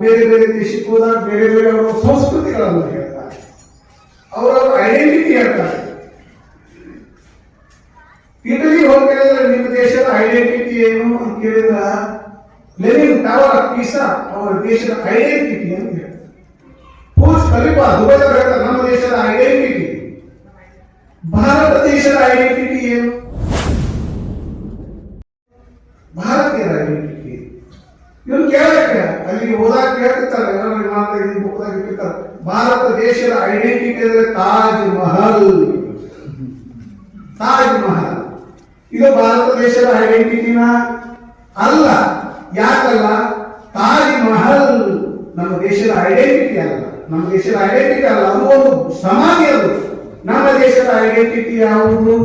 ಬೇರೆ ಬೇರೆ ದೇಶಕ್ಕೆ ಹೋದಾಗ ಬೇರೆ ಬೇರೆ ಅವರ ಸಂಸ್ಕೃತಿಗಳನ್ನು ಹೇಳ್ತಾರೆ ಅವರವರ ಐಡೆಂಟಿಟಿ ಹೇಳ್ತಾರೆ ಇಟಲಿ ಹೋಗಿ ಕೇಳಿದ್ರೆ ನಿಮ್ಮ ದೇಶದ ಐಡೆಂಟಿಟಿ ಏನು ಅಂತ ಕೇಳಿದ್ರ ಲೆನಿನ್ ಟವರ್ ಆಫ್ ಪೀಸಾ ಅವರ ದೇಶದ ಐಡೆಂಟಿಟಿ ಅಂತ ಹೇಳ್ತಾರೆ ಬುರ್ಜ್ ಖಲೀಫಾ ದುಬೈದಾಗ ಹೇಳ್ತಾರೆ ನಮ್ಮ ದೇಶದ ಐಡೆಂಟಿಟಿ ಭಾರತ ದೇಶದ ಐಡೆಂಟಿಟಿ ಅಲ್ಲಿಗೆ ಹೋದಾಗ ಇಟ್ಟಿರ್ತಾರೆ. ಭಾರತ ದೇಶದ ಐಡೆಂಟಿಟಿ ಅಂದ್ರೆ ತಾಜ್ ಮಹಲ್. ತಾಜ್ ಮಹಲ್. ಇದು ಭಾರತ ದೇಶದ ಐಡೆಂಟಿಟಿನ ಅಲ್ಲ. ಯಾಕಲ್ಲ? ತಾಜ್ ಮಹಲ್ ನಮ್ಮ ದೇಶದ ಐಡೆಂಟಿಟಿ ಅಲ್ಲ. ನಮ್ಮ ದೇಶದ ಐಡೆಂಟಿಟಿ ಅಲ್ಲ. ಅದು ಒಂದು ಸಮಾಧಿ ಅದು. ನಮ್ಮ ದೇಶದ ಐಡೆಂಟಿಟಿ ಯಾವುದು?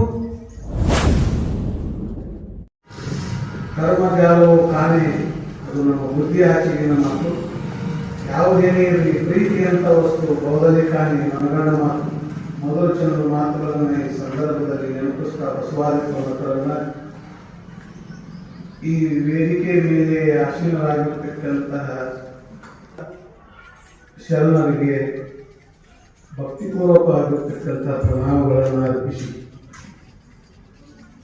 ಕರ್ಮಜಾಲೋ ಕಾನೆ ಅದು ನಮ್ಮ ಬುದ್ಧಿ ಆಚೆಗಿನ ಮಾತು ಯಾವುದೇನೇ ಇರಲಿ ಪ್ರೀತಿ ಅಂತ ವಸ್ತು ಬೌದ್ಧಲಿ ಕಾಣಿ ಮನಗಂಡ ಮಾತು, ಮೊದಲು ಚಂದ್ರ ಮಾತುಗಳನ್ನು ಈ ಸಂದರ್ಭದಲ್ಲಿ ನೆನಪಿಸ್ತಾ ಬಸವಾದಿತ್ವರನ್ನ ಈ ವೇದಿಕೆ ಮೇಲೆ ಆಸೀನರಾಗಿರ್ತಕ್ಕಂತಹ ಶರಣರಿಗೆ ಭಕ್ತಿಪೂರ್ವಕವಾಗಿರ್ತಕ್ಕಂತಹ ಪ್ರಣಾಮಗಳನ್ನು ಅರ್ಪಿಸಿ.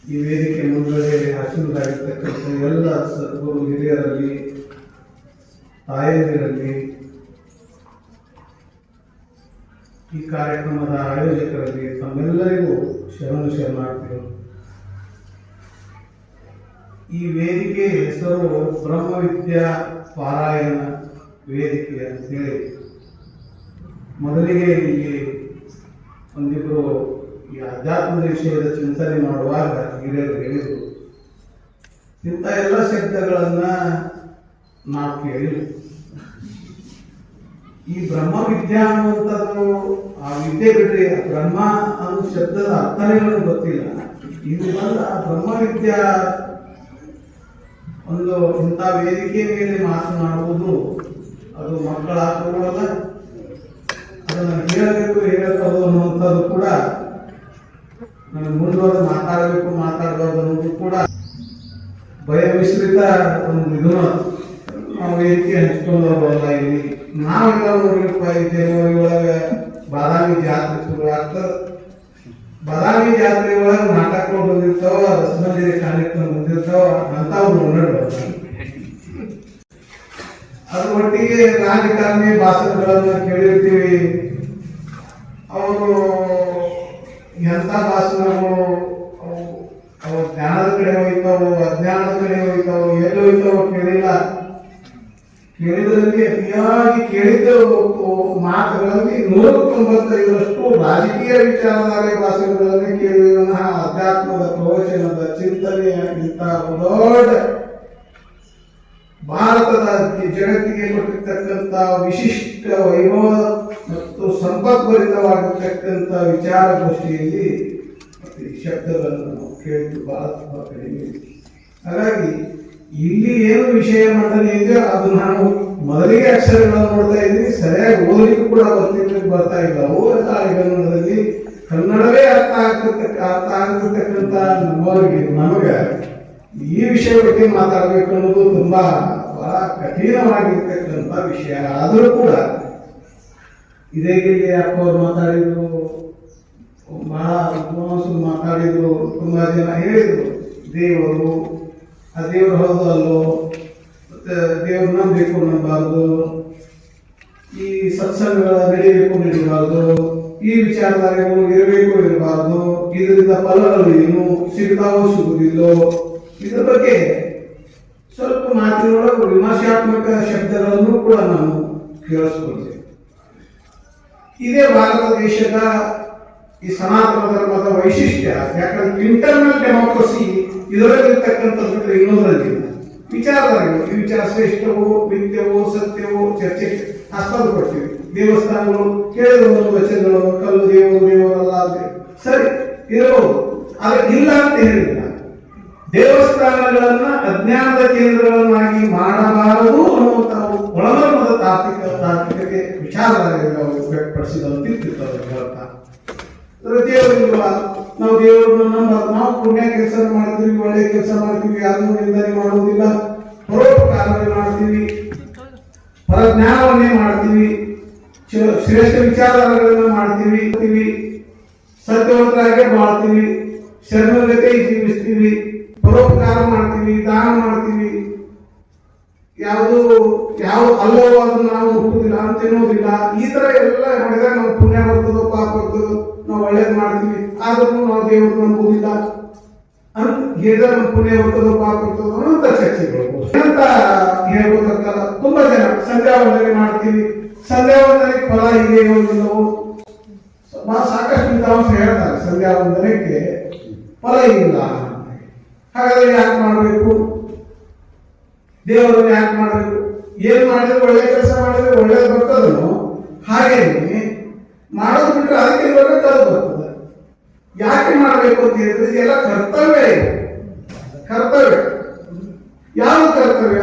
ಈ ವೇದಿಕೆ ಮುಂದೆ ಆಸೀನರಾಗಿರ್ತಕ್ಕಂಥ ಎಲ್ಲ ಸದ್ಗುರು ಹಿರಿಯರಲ್ಲಿ ತಾಯಂದಿರಲ್ಲಿ ಈ ಕಾರ್ಯಕ್ರಮದ ಆಯೋಜಕರಲ್ಲಿ ತಮ್ಮೆಲ್ಲರಿಗೂ ಶರಣು ಶರಣಾರ್ಥಿಗಳು ಈ ವೇದಿಕೆ ಹೆಸರು ಬ್ರಹ್ಮವಿದ್ಯಾ ಪಾರಾಯಣ ವೇದಿಕೆ ಅಂತೇಳಿ ಮೊದಲಿಗೆ ಇಲ್ಲಿ ಒಂದಿಬ್ಬರು ಈ ಅಧ್ಯಾತ್ಮದ ವಿಷಯದ ಚಿಂತನೆ ಮಾಡುವಾಗ ಹಿರಿಯರು ಹೇಳಿದರು. ಇಂಥ ಎಲ್ಲ ಶಬ್ದಗಳನ್ನ ನಾವು ಕೇಳಿಲ್ಲ ಈ ಬ್ರಹ್ಮ ವಿದ್ಯಾ ಅನ್ನುವಂಥದ್ದು, ಆ ವಿದ್ಯೆ ಬಿಟ್ಟರೆ ಬ್ರಹ್ಮ ಅನ್ನೋ ಶಬ್ದದ ಅರ್ಥನೇ ಗೊತ್ತಿಲ್ಲ. ಇದು ಬಂದ ಆ ಬ್ರಹ್ಮ ವಿದ್ಯಾ ಒಂದು ಇಂಥ ವೇದಿಕೆ ಮೇಲೆ ಮಾತನಾಡುವುದು ಅದು ಮಕ್ಕಳ ಆತ್ಮಗಳಲ್ಲ ಅದನ್ನು ಹೇಳಬೇಕು ಹೇಳಬಹುದು ಅನ್ನುವಂಥದ್ದು ಕೂಡ ನನಗೆ ಮುಂದುವರೆದು ಮಾತಾಡಬೇಕು, ಮಾತಾಡಬಾರ್ದು ಅನ್ನೋದು ಕೂಡ ಭಯ ಮಿಶ್ರಿತ ಒಂದು ಇದು ನಾವು ವೇದಿಕೆ ಹಂಚ್ಕೊಂಡವರಲ್ಲ ಇಲ್ಲಿ. ನಾವೆಲ್ಲ ನೋಡಿರಪ್ಪ ಈ ಜನವರಿ ಒಳಗೆ ಬಾದಾಮಿ ಜಾತ್ರೆ ಶುರು ಆಗ್ತದ. ಬಾದಾಮಿ ಜಾತ್ರೆ ಒಳಗೆ ನಾಟಕಗಳು ಬಂದಿರ್ತಾವ ರಸಮಂಜರಿ ಕಾರ್ಯಕ್ರಮ ಬಂದಿರ್ತಾವ ಅವ್ರು ನೋಡಿರ್ಬಾರ್ದು ಅದ್ರ ಒಟ್ಟಿಗೆ ರಾಜಕಾರಣಿ ಭಾಷಣಗಳನ್ನ ಕೇಳಿರ್ತೀವಿ. ಅವರು ಎಂಥ ಭಾಷಣಗಳು ಅವು ಜ್ಞಾನದ ಕಡೆ ಹೋಯ್ತಾವೋ, ಅಜ್ಞಾನದ ಕಡೆ ಹೋಯ್ತಾವೋ, ಎಲ್ಲಿ ಹೋಯ್ತಾವೋ ಕೇಳಿಲ್ಲ. ಕೇಳಿದ್ರಲ್ಲಿ ಅತಿಯಾಗಿ ಕೇಳಿದ ಮಾತುಗಳಲ್ಲಿ ನೂರ ತೊಂಬತ್ತೈದರಷ್ಟು ರಾಜಕೀಯ ವಿಚಾರಧಾರೆ ಭಾಷೆಗಳಲ್ಲಿ ಕೇಳಿದ ಅಧ್ಯಾತ್ಮದ ಪ್ರವಚನದ ಚಿಂತನೆಯ ಇಂಥ ದೊಡ್ಡ ಭಾರತದ ಜಗತ್ತಿಗೆ ಕೊಟ್ಟಿರ್ತಕ್ಕಂಥ ವಿಶಿಷ್ಟ ವೈಭವ ಮತ್ತು ಸಂಪದ್ಭರಿತವಾಗಿರ್ತಕ್ಕಂಥ ವಿಚಾರಗೋಷ್ಠಿಯಲ್ಲಿ ಶಬ್ದಗಳನ್ನು ನಾವು ಕೇಳಿದ್ದು ಬಹಳ ತುಂಬಾ ಕಡಿಮೆ ಹಾಗಾಗಿ ಇಲ್ಲಿ ಏನು ವಿಷಯ ಮಾಡ್ತಾನೆ ಈಗ ಅದು ನಾನು ಮೊದಲಿಗೆ ಅಕ್ಷರಗಳನ್ನು ನೋಡ್ತಾ ಇದ್ದೀನಿ, ಸರಿಯಾಗಿ ಓದಲಿಕ್ಕೂ ಕೂಡ ಬರ್ತಿರ್ಲಿಕ್ಕೆ ಬರ್ತಾ ಇಲ್ಲ. ಓದ ಕನ್ನಡದಲ್ಲಿ ಕನ್ನಡವೇ ಅರ್ಥ ಆಗ್ತಿರ್ತಕ್ಕ ಅರ್ಥ ಆಗ್ತಿರ್ತಕ್ಕಂಥ ನಮ್ಮವರಿಗೆ ನಮಗೆ ಈ ವಿಷಯ ಬಗ್ಗೆ ಮಾತಾಡಬೇಕು ಅನ್ನೋದು ತುಂಬಾ ಬಹಳ ಕಠಿಣವಾಗಿರ್ತಕ್ಕಂಥ ವಿಷಯ. ಆದರೂ ಕೂಡ ಇದೇ ಅಪ್ಪ ಅವ್ರು ಮಾತಾಡಿದ್ರು ಬಹಳ ಮಾತಾಡಿದ್ರು, ತುಂಬಾ ಜನ ಹೇಳಿದ್ರು, ದೇವರು ಆ ದೇವರು ಹೌದು ಅಲ್ಲೋ? ಮತ್ತೆ ದೇವ್ರು ನಂಬಬೇಕು ನಂಬಬಾರ್ದು ಈ ಸತ್ಸಂಗಗಳ ನಡೀಬೇಕು ನಡೀಬಾರ್ದು ಈ ವಿಚಾರಧಾರೆಗಳು ಇರಬೇಕು ಇರಬಾರ್ದು ಇದರಿಂದ ಫಲಗಳು ಏನು? ಸಿಗ್ತಾವೋ ಸಿಗುವುದಿಲ್ಲೋ? ಇದ್ರ ಬಗ್ಗೆ ಸ್ವಲ್ಪ ಮಾತಿನೊಳಗೆ ವಿಮರ್ಶಾತ್ಮಕ ಶಬ್ದಗಳನ್ನು ಕೂಡ ನಾನು ಕೇಳಿಸ್ಕೊಳ್ತೇವೆ ಇದೇ ಭಾರತ ದೇಶದ ಈ ಸನಾತನ ಧರ್ಮದ ವೈಶಿಷ್ಟ್ಯ, ಯಾಕಂದ್ರೆ ಇಂಟರ್ನಲ್ ಡೆಮೋಕ್ರಸಿ ಇದರಲ್ಲಿರ್ತಕ್ಕಂಥದ್ದು ಬಿಟ್ಟರೆ ಇನ್ನೊಂದರಲ್ಲಿಲ್ಲ ವಿಚಾರಧಾರೆಗಳು, ಈ ವಿಚಾರ ಶ್ರೇಷ್ಠವೋ ನಿತ್ಯವೋ ಸತ್ಯವೋ, ಚರ್ಚೆ ಆಸ್ಪದ ಕೊಡ್ತೀವಿ. ದೇವಸ್ಥಾನಗಳು ಕೇಳಿದ ವಚನಗಳು ಕಲ್ಲು ದೇವರು, ದೇವರಲ್ಲ ಅಂತ ಸರಿ, ಇರಬಹುದು. ಆದ್ರೆ ಇಲ್ಲ ಅಂತ ಹೇಳಿಲ್ಲ. ದೇವಸ್ಥಾನಗಳನ್ನ ಅಜ್ಞಾನದ ಕೇಂದ್ರಗಳನ್ನಾಗಿ ಮಾಡಬಾರದು ಅನ್ನುವಂತಹ ಒಳಮರ್ಮದ ತಾತ್ವಿಕ ತಾತ್ವಿಕತೆ ವಿಚಾರಧಾರೆಗಳು ಅವರು ವ್ಯಕ್ತಪಡಿಸಿದಂತೆ ಹೇಳ್ತಾರೆ ದೇವರಿಲ್ವ ನಾವು ದೇವರನ್ನ ನಂಬ ನಾವು ಪುಣ್ಯ ಕೆಲಸ ಮಾಡ್ತೀವಿ, ಒಳ್ಳೆ ಕೆಲಸ ಮಾಡ್ತೀವಿ ಯಾರನ್ನೂ ನಿಂದನೆ ಮಾಡುವುದಿಲ್ಲ. ಪರೋಪಕಾರಗಳು ಮಾಡ್ತೀವಿ. ಪರಜ್ಞಾನವನ್ನೇ ಮಾಡ್ತೀವಿ. ಶ್ರೇಷ್ಠ ವಿಚಾರಗಳನ್ನು ಮಾಡ್ತೀವಿ. ಸತ್ಯವಂತರಾಗೆ ಬಾಳ್ತೀವಿ. ಶರಣತೆ ಜೀವಿಸ್ತೀವಿ. ಪರೋಪಕಾರ ಮಾಡ್ತೀವಿ, ದಾನ ಮಾಡ್ತೀವಿ. ಯಾವುದು, ಯಾವ ಅಲ್ಲವೋ ಅದು ನಾವು ಹುಟ್ಟುವುದಿಲ್ಲ ಅಂತ ತಿನ್ನೋದಿಲ್ಲ ಈ ತರ ಎಲ್ಲ ಮಾಡಿದಾಗ ನಾವು ಪುಣ್ಯ ಬರ್ತದೋ, ಪಾಪ ಬರ್ತದೋ ನಾವು ಒಳ್ಳೇದು ಮಾಡ್ತೀವಿ. ಆದ್ರೂ ನಾವು ದೇವರು ನಂಬುವುದಿಲ್ಲ. ಅಂತ ಪುಣ್ಯ ಬರ್ತದೋ ಪಾಪ ಬರ್ತದೋ ಅಂತ ಚರ್ಚೆಗಳು ಅಂತ ಹೇಳ್ಬೋದಾಗ್ತಲ್ಲ. ತುಂಬಾ ಜನ ಸಂಧ್ಯಾ ವಂದನೆ ಮಾಡ್ತೀವಿ. ಸಂಧ್ಯಾ ವಂದನೆ ಫಲ ಇದೆ ಬಹಳ ಸಾಕಷ್ಟು ವಿದ್ವಾಂಸ ಹೇಳ್ತಾರೆ. ಸಂಧ್ಯಾ ವಂದನೆಗೆ ಫಲ ಇಲ್ಲ ಹಾಗಾದ್ರೆ ಯಾಕೆ ಮಾಡಬೇಕು? ದೇವರನ್ನು ಯಾಕೆ ಮಾಡಬೇಕು? ಏನ್ ಮಾಡಿದ್ರೆ ಒಳ್ಳೆ ಕೆಲಸ ಮಾಡಿದ್ರೆ ಒಳ್ಳೇದು ಬರ್ತದನು ಹಾಗೇನೆ ಮಾಡೋದು ಬಿಟ್ಟರೆ ಅದಕ್ಕೆ ತಲೆ ಬರ್ತದೆ. ಯಾಕೆ ಮಾಡಬೇಕು ಅಂತ ಹೇಳಿದ್ರೆ ಇದೆಲ್ಲ ಕರ್ತವ್ಯ ಇದೆ. ಕರ್ತವ್ಯ. ಯಾವ ಕರ್ತವ್ಯ?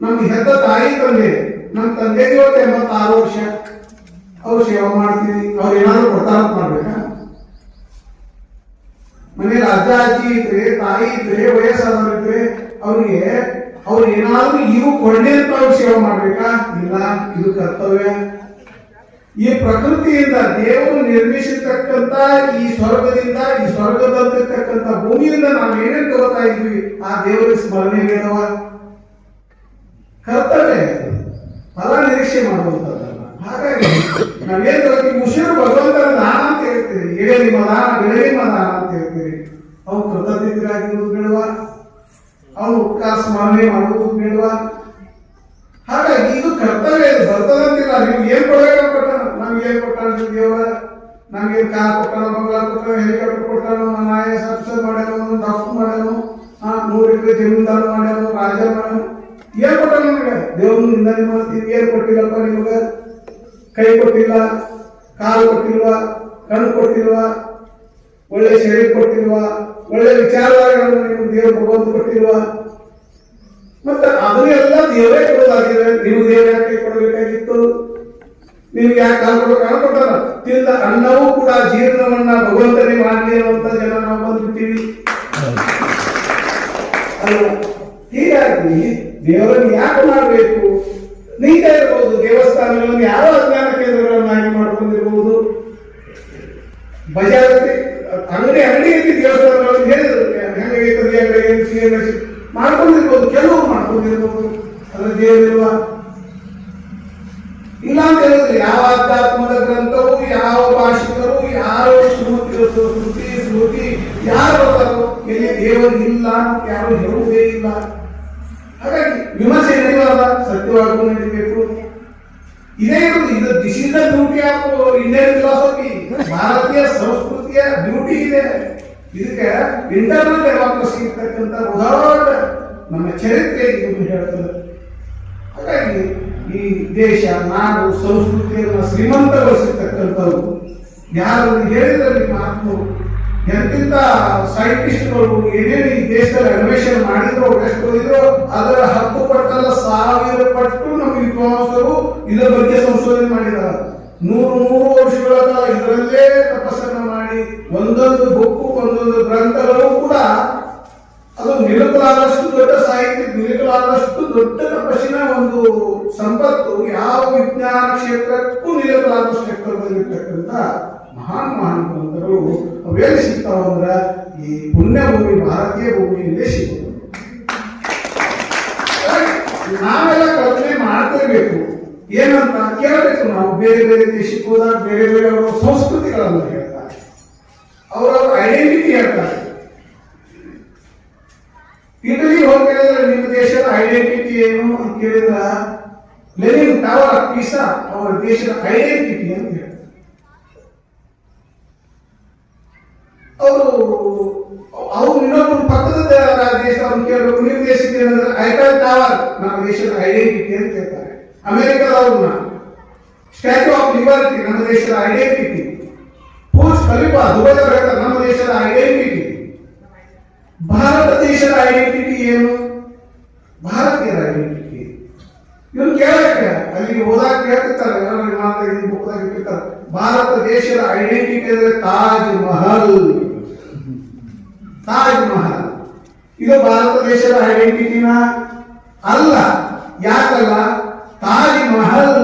ನಮ್ಗೆ ಹೆದ್ದ ತಾಯಿ ತಂದೆ, ನಮ್ಮ ತಂದೆಗೆ ಇವತ್ತು ಎಂಬತ್ತಾರು ವರ್ಷ. ಅವ್ರು ಸೇವೆ ಮಾಡ್ತೀವಿ. ಅವ್ರು ಏನಾದ್ರು ಕೊಡ್ತಾರ ಮಾಡ್ಬೇಕಾ? ಮನೇಲಿ ಅಜ್ಜ, ಅಜ್ಜಿ ಇದ್ರೆ, ತಾಯಿ ಇದ್ರೆ, ವಯಸ್ಸಾದವ್ರು ಇದ್ರೆ ಅವ್ರಿಗೆ ಅವ್ರು ಏನಾದ್ರು ಇವು ಕೊಡಲಿ ಅಂತ ಅವ್ರು ಸೇವೆ ಮಾಡ್ಬೇಕಾ? ಇಲ್ಲ, ಇದು ಕರ್ತವ್ಯ. ಈ ಪ್ರಕೃತಿಯಿಂದ ದೇವರು ನಿರ್ಮಿಸಿರ್ತಕ್ಕಂತ ಈ ಸ್ವರ್ಗದಿಂದ, ಈ ಸ್ವರ್ಗದಲ್ಲಿರ್ತಕ್ಕಂಥ ಭೂಮಿಯಿಂದ ನಾವು ಏನೇನ್ ತಗೋತಾ ಇದ್ವಿ, ಆ ದೇವರ ಸ್ಮರಣೆ ಬೇಡವ ಕರ್ತವ್ಯ. ಫಲ ನಿರೀಕ್ಷೆ ಮಾಡುವಂತದ್ದಲ್ಲ ಹಾಗಾಗಿ ನಾವೇನ್ ತಗೋತೀವಿ? ಮುಷಿರು ಭಗವಂತನ ದಾನ ಅಂತ ಹೇಳ್ತೀವಿ ಎಳೆ ನಿಮ್ಮ ದಾನ ಬೆಳೆ ಅಂತ ಹೇಳ್ತೀವಿ ಅವು ಕೃತಜ್ಞರಾಗಿರುವುದು ಬೇಡವಾ? ಅವು ಸ್ಮರಣೆ ಮಾಡುವುದು ಬೇಡವಾ? ಹಾಗಾಗಿ ಇದು ಕರ್ತವ್ಯ ಇದು ಬರ್ತದಂತಿಲ್ಲ ನೀವು ಏನ್ ಕೊಡಬೇಕು ಕೊಟ್ಟಾನ ನಮ್ಗೆ ಏನ್ ಕೊಟ್ಟಾನ ದೇವರ ನಮ್ಗೆ ಕಾರ್ ಕೊಟ್ಟಾನ, ಬಂಗಾರ ಕೊಟ್ಟಾನ ಹೆಲಿಕಾಪ್ಟರ್ ಕೊಟ್ಟನು, ನನ್ನ ಆಯ ಎಸ್ ಆಫೀಸರ್ ಮಾಡ್ಯಾನು ಡಾಕ್ಟರ್ ಮಾಡ್ಯಾನು ನೂರು ಎಕರೆ ಜಮೀನ್ದಾರ ಮಾಡ್ಯಾನು ರಾಜ ಮಾಡ್ಯಾನು, ಏನ್ ಕೊಟ್ಟಾನ ನಿಮಗೆ? ನಿಂದನೆ ಮಾಡ್ತೀವಿ ಏನ್ ಕೊಟ್ಟಿಲ್ಲಪ್ಪ ನಿಮಗೆ? ಕೈ ಕೊಟ್ಟಿಲ್ಲ, ಕಾಲು ಕೊಟ್ಟಿಲ್ವಾ ಕಣ್ಣು ಕೊಟ್ಟಿಲ್ವಾ ಒಳ್ಳೆ ಶರೀರ ಕೊಟ್ಟಿಲ್ವಾ ಒಳ್ಳೆ ವಿಚಾರಗಳನ್ನು ನಿಮ್ಗೆ ದೇವ್ರ ಭಗವಂತ ಕೊಟ್ಟಿಲ್ವಾ ಮತ್ತೆ ಅದನ್ನೆಲ್ಲ ದೇವರೇ ಕೊಡೋದಾಗಿದೆ. ನೀವು ದೇವರ ಕೊಡಬೇಕಾಗಿತ್ತು. ನೀವು ಯಾಕೆ ಕಾಲು ಕೊಡೋ ಕಾಲು ಕೊಟ್ಟಾರ ತಿಂದ ಅನ್ನವೂ ಕೂಡ ಜೀರ್ಣವನ್ನ ಭಗವಂತನೇ ಮಾಡಲಿ ಅನ್ನುವಂತ ಜನ ನಾವು ಬಂದ್ಬಿಟ್ಟಿವಿ. ಹೀಗಾಗಿ ದೇವರನ್ನು ಯಾಕೆ ಮಾಡಬೇಕು? ನೀಟ ಇರಬಹುದು ದೇವಸ್ಥಾನಗಳನ್ನು ಯಾವ ಅಜ್ಞಾನ ಕೇಂದ್ರಗಳನ್ನಾಗಿ ಮಾಡ್ಕೊಂಡಿರಬಹುದು ಬಜಾರಕ್ಕೆ ಅಂಗಡಿ ಅಂಗಡಿ ಐತಿ ದೇವಸ್ಥಾನಗಳನ್ನು ಹೇಳಿದ್ರು, ಹೆಂಗ ಮಾಡ್ಕೊಂಡಿರ್ಬೋದು ಕೆಲವು ಮಾಡ್ಕೊಂಡಿರ್ಬೋದು. ಅದ್ರ ದೇವರಿರುವ ಇಲ್ಲ ಅಂತ ಹೇಳಿದ್ರೆ ಯಾವ ಆಧ್ಯಾತ್ಮದ ಗ್ರಂಥವು, ಯಾವ ಭಾಷಿಕರು, ಯಾರು ಶ್ರುತಿ ಶ್ರುತಿ ಸ್ಮೃತಿ ಯಾರು ಎಲ್ಲಿ ದೇವರು ಇಲ್ಲ ಅಂತ ಯಾರು ಹೇಳುವುದೇ ಇಲ್ಲ. ಹಾಗಾಗಿ ವಿಮರ್ಶೆ ನಡೆಯುವಾಗ ಸತ್ಯವಾಗೂ ನಡೀಬೇಕು ಇದೇ ಇರುವುದು, ಇದು this is the beauty of Indian philosophy ಭಾರತೀಯ ಸಂಸ್ಕೃತಿಯ ಬ್ಯೂಟಿ ಇದೆ. ಇದಕ್ಕೆ ಇಂಟರ್ನಲ್ ಡೆಮಾಕ್ರಸಿ ಇರ್ತಕ್ಕಂಥ ಉದಾಹರಣೆ ನಮ್ಮ ಚರಿತ್ರೆ ಇದು ಹೇಳ್ತದೆ ಹಾಗಾಗಿ ಈ ದೇಶ, ನಾಡು, ಸಂಸ್ಕೃತಿಯನ್ನು ಶ್ರೀಮಂತಗೊಳಿಸಿರ್ತಕ್ಕಂಥವ್ರು. ಯಾರು ಹೇಳಿದ್ರೆ ಮಾತು ಎಂತಿಂತ ಸೈಂಟಿಸ್ಟ್ಗಳು ಏನೇನು ಈ ದೇಶದಲ್ಲಿ ಅನ್ವೇಷಣೆ ಮಾಡಿದ್ರು, ಎಷ್ಟು ಇದ್ರು ಅದರ ಹತ್ತು ಪಟ್ಟಲ್ಲ ಸಾವಿರ ಪಟ್ಟು ನಮ್ಮ ವಿದ್ವಾಂಸರು ಇದರ ಬಗ್ಗೆ ಸಂಶೋಧನೆ ಮಾಡಿದ್ದಾರೆ ನೂರು ನೂರು ವರ್ಷಗಳ ಕಾಲ ಇದರಲ್ಲೇ ತಪಸ್ಸನ್ನ ಮಾಡಿ, ಒಂದೊಂದು ಬುಕ್ಕು, ಒಂದೊಂದು ಗ್ರಂಥಗಳು ಕೂಡ ಅದು ನಿಲುಕಲಾದಷ್ಟು ದೊಡ್ಡ ಸಾಹಿತ್ಯ, ನಿಲುಕಲಾದಷ್ಟು ದೊಡ್ಡ ತಪಸ್ಸಿನ ಒಂದು ಸಂಪತ್ತು ಯಾವ ವಿಜ್ಞಾನ ಕ್ಷೇತ್ರಕ್ಕೂ ನಿಲುಕಲಾದಷ್ಟು ಎತ್ತರದಲ್ಲಿರ್ತಕ್ಕಂಥ ಮಹಾನ್ ಮಹಾನ್ ಗ್ರಂಥಗಳು ಅವೆಲ್ಲಿ ಸಿಗ್ತಾವ ಅಂದ್ರೆ ಈ ಪುಣ್ಯ ಭೂಮಿ ಭಾರತೀಯ ಭೂಮಿಯಲ್ಲೇ ಸಿಗುತ್ತೆ ನಾವೆಲ್ಲ ಕಲ್ಪನೆ ಮಾಡ್ತಿರ್ಬೇಕು ಏನಂತ ಕೇಳಬೇಕು ನಾವು. ಬೇರೆ ಬೇರೆ ದೇಶಕ್ಕೆ ಹೋದಾಗ ಬೇರೆ ಬೇರೆ ಅವರ ಸಂಸ್ಕೃತಿಗಳನ್ನು ಹೇಳ್ತಾರೆ. ಅವರವರ ಐಡೆಂಟಿಟಿ ಹೇಳ್ತಾರೆ. ಇಟಲಿ ಹೋಗಿ ಕೇಳಿದ್ರೆ ನಿಮ್ಮ ದೇಶದ ಐಡೆಂಟಿಟಿ ಏನು ಅಂತ ಕೇಳಿದ್ರ? ಲೆನಿನ್ ಟವರ್ ಪೀಸಾ ಅವರ ದೇಶದ ಐಡೆಂಟಿಟಿ ಅಂತ ಹೇಳ್ತಾರೆ ಅವರು ಅವ್ರು ಇನ್ನೊಬ್ಬರು ಪಕ್ಕದ ದೇಶದವ್ರನ್ನ ಕೇಳಬೇಕು ನಿಮ್ಮ ದೇಶದ ಏನಂದ್ರೆ ಐಫೆಲ್ ಟವರ್ ನಮ್ಮ ದೇಶದ ಐಡೆಂಟಿಟಿ ಅಂತ ಹೇಳ್ತಾರೆ ಅಮೆರಿಕದವ್ರನ್ನ ಸ್ಟ್ಯಾಚ್ಯೂ ಆಫ್ ಲಿಬರ್ಟಿ ನಮ್ಮ ದೇಶದ ಐಡೆಂಟಿಟಿ ಪೂಜ್ ಖಲೀಫಾ ದುಬೈದವ್ರು ಹೇಳ್ತಾರೆ ನಮ್ಮ ದೇಶದ ಐಡೆಂಟಿಟಿ ಭಾರತ ದೇಶದ ಐಡೆಂಟಿಟಿ ಏನು ಭಾರತೀಯರ ಐಡೆಂಟಿಟಿ ಇವ್ರು ಕೇಳಕ್ಕೆ. ಅಲ್ಲಿಗೆ ಹೋದಾಗ ಕೇಳ್ತಿರ್ತಾರೆ ಇಟ್ಟಿರ್ತಾರೆ. ಭಾರತ ದೇಶದ ಐಡೆಂಟಿಟಿ ಅಂದ್ರೆ ತಾಜ್ ಮಹಲ್ ತಾಜ್ ಮಹಲ್ ಇದು ಭಾರತ ದೇಶದ ಐಡೆಂಟಿಟಿನ ಅಲ್ಲ. ಯಾಕಲ್ಲ? ತಾಜ್ ಮಹಲ್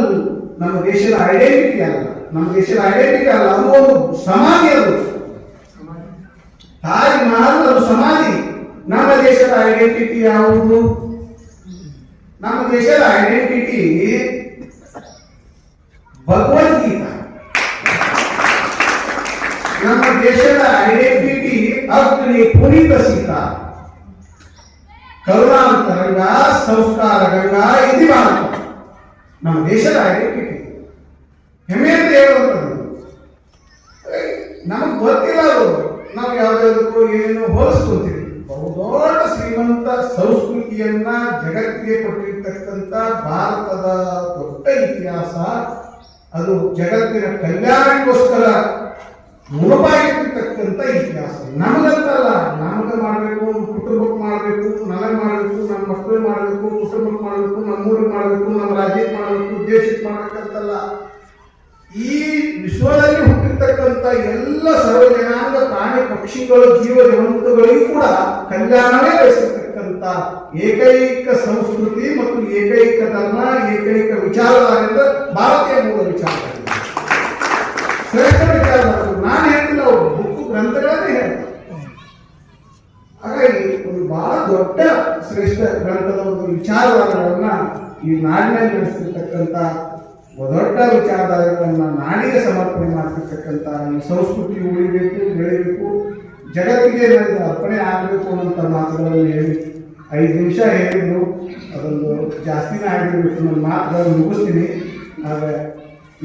ನಮ್ಮ ದೇಶದ ಐಡೆಂಟಿಟಿ ಅಲ್ಲ. ನಮ್ಮ ದೇಶದ ಐಡೆಂಟಿಟಿ ಅಲ್ಲ. ಅದು ಒಂದು ಸಮಾಧಿ ಅದು. ತಾಜ್ ಮಹಲ್ ಅದು ಸಮಾಧಿ. ನಮ್ಮ ದೇಶದ ಐಡೆಂಟಿಟಿ ಯಾವುದು? ನಮ್ಮ ದೇಶದ ಐಡೆಂಟಿಟಿ ಭಗವದ್ಗೀತಾ. ನಮ್ಮ ದೇಶದ ಐಡೆಂಟಿಟಿ ಅಗ್ನಿ ಪುನೀತ ಸೀತಾ. ಕರುಣಾಂತರಂಗ, ಸಂಸ್ಕಾರ, ಗಂಗಾ ಇದು ಭಾರತ. ನಮ್ಮ ದೇಶದ ಐಡೆಂಟಿಟಿ ಹೆಮ್ಮೆ ಅಂತ ಹೇಳುವಂಥದ್ದು ನಮಗೆ ಗೊತ್ತಿಲ್ಲ ಅವರು ನಾವು ಯಾವ್ದಾದಕ್ಕೂ ಏನು ಹೋಲಿಸ್ಕೊತೀವಿ ಬಹುದೊಡ್ಡ ಶ್ರೀಮಂತ ಸಂಸ್ಕೃತಿಯನ್ನ ಜಗತ್ತಿಗೆ ಕೊಟ್ಟಿರ್ತಕ್ಕಂಥ ಭಾರತದ ದೊಡ್ಡ ಇತಿಹಾಸ, ಅದು ಜಗತ್ತಿನ ಕಲ್ಯಾಣಕ್ಕೋಸ್ಕರ ಮುಳುಪಾಗಿರ್ತಕ್ಕಂಥ ಇತಿಹಾಸ. ನಮಗಂತಲ್ಲ, ನಮಗೆ ಮಾಡಬೇಕು ಕುಟುಂಬಕ್ಕೆ ಮಾಡಬೇಕು, ನನಗೆ ಮಾಡಬೇಕು ನಮ್ಮ ಮಕ್ಕಳಿಗೆ ಮಾಡಬೇಕು ಕುಟುಂಬಕ್ಕೆ ಮಾಡಬೇಕು, ನಮ್ಮೂರಿಗೆ ಮಾಡಬೇಕು, ನಮ್ಮ ರಾಜ್ಯಕ್ಕೆ ಮಾಡಬೇಕು ದೇಶಕ್ಕೆ ಮಾಡಬೇಕಂತಲ್ಲ, ಈ ವಿಶ್ವದಲ್ಲಿ ಹುಟ್ಟಿರ್ತಕ್ಕಂಥ ಎಲ್ಲ ಸರ್ವಜನಾಂಗ ಪ್ರಾಣಿ ಪಕ್ಷಿಗಳು ಜೀವ ಜಂತುಗಳಿಗೂ ಕೂಡ ಕಲ್ಯಾಣವೇ ಬಯಸಿರ್ತಕ್ಕಂಥ ಏಕೈಕ ಸಂಸ್ಕೃತಿ ಮತ್ತು ಏಕೈಕ ಧರ್ಮ, ಏಕೈಕ ವಿಚಾರಧಾರೆಯಿಂದ ಭಾರತೀಯ ಮೂಲ ವಿಚಾರ ಶ್ರೇಷ್ಠ ವಿಚಾರ ನಾನು ಹೇಳ್ತಿಲ್ಲ, ಅವರು ಬುಕ್ಕು ಗ್ರಂಥಗಳನ್ನೇ ಹೇಳ್ತಾರೆ. ಹಾಗಾಗಿ ಒಂದು ಬಹಳ ದೊಡ್ಡ ಶ್ರೇಷ್ಠ ಗ್ರಂಥದ ಒಂದು ವಿಚಾರಧಾರೆಗಳನ್ನ ಈ ನಾಡಿನಲ್ಲಿ ನಡೆಸ್ತಿರ್ತಕ್ಕಂಥ ದೊಡ್ಡ ವಿಚಾರಧಾರೆಗಳನ್ನು ನಾಡಿಗೆ ಸಮರ್ಪಣೆ ಮಾಡ್ತಿರ್ತಕ್ಕಂಥ ಈ ಸಂಸ್ಕೃತಿ ಉಳಿಬೇಕು ಬೆಳಿಬೇಕು ಜಗತ್ತಿಗೆ ಅರ್ಪಣೆ ಆಗಬೇಕು ಅನ್ನೋಂಥ ಮಾತುಗಳನ್ನು ಹೇಳಿ ಐದು ನಿಮಿಷ ಹೇಳಿದ್ರು. ಅದೊಂದು ಜಾಸ್ತಿನೇ ಆಗಿರ್ಬೇಕು ನನ್ನ ಮಾತುಗಳನ್ನು ಮುಗಿಸ್ತೀನಿ. ಆದರೆ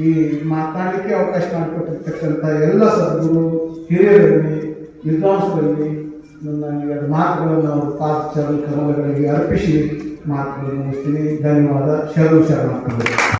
ಈ ಮಾತಾಡಲಿಕ್ಕೆ ಅವಕಾಶ ಮಾಡಿಕೊಟ್ಟಿರ್ತಕ್ಕಂಥ ಎಲ್ಲ ಸದ್ಗುರು ಹಿರಿಯರಲ್ಲಿ, ವಿದ್ವಾಂಸರಲ್ಲಿ ನನ್ನ ಎರಡು ಮಾತುಗಳನ್ನು ಅವರು ಪಾತ್ರ ಚರಣ ಕಮಲಗಳಿಗೆ ಅರ್ಪಿಸಿ ಮಾತುಗಳನ್ನು ಮುಗಿಸ್ತೀನಿ. ಧನ್ಯವಾದ. ಶರಣು ಶರಣಾರ್ಥಗಳು.